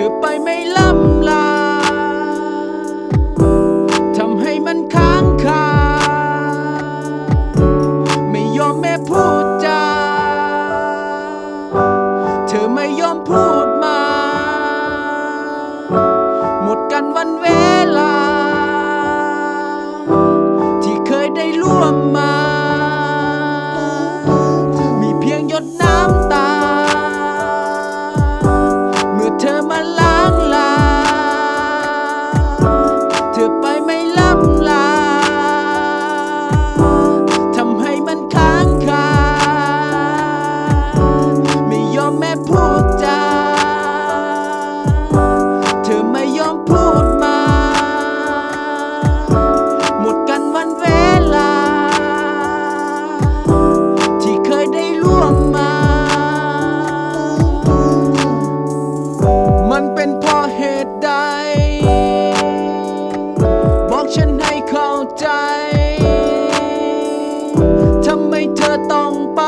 เธอไปไม่ลำลา แม่พูดจาเธอไม่ยอมพูดมา หมดกันวันเวลา ที่เคยได้ร่วมมา มันเป็นเพราะเหตุใด บอกฉันให้เข้าใจ ทำไมเธอต้องไป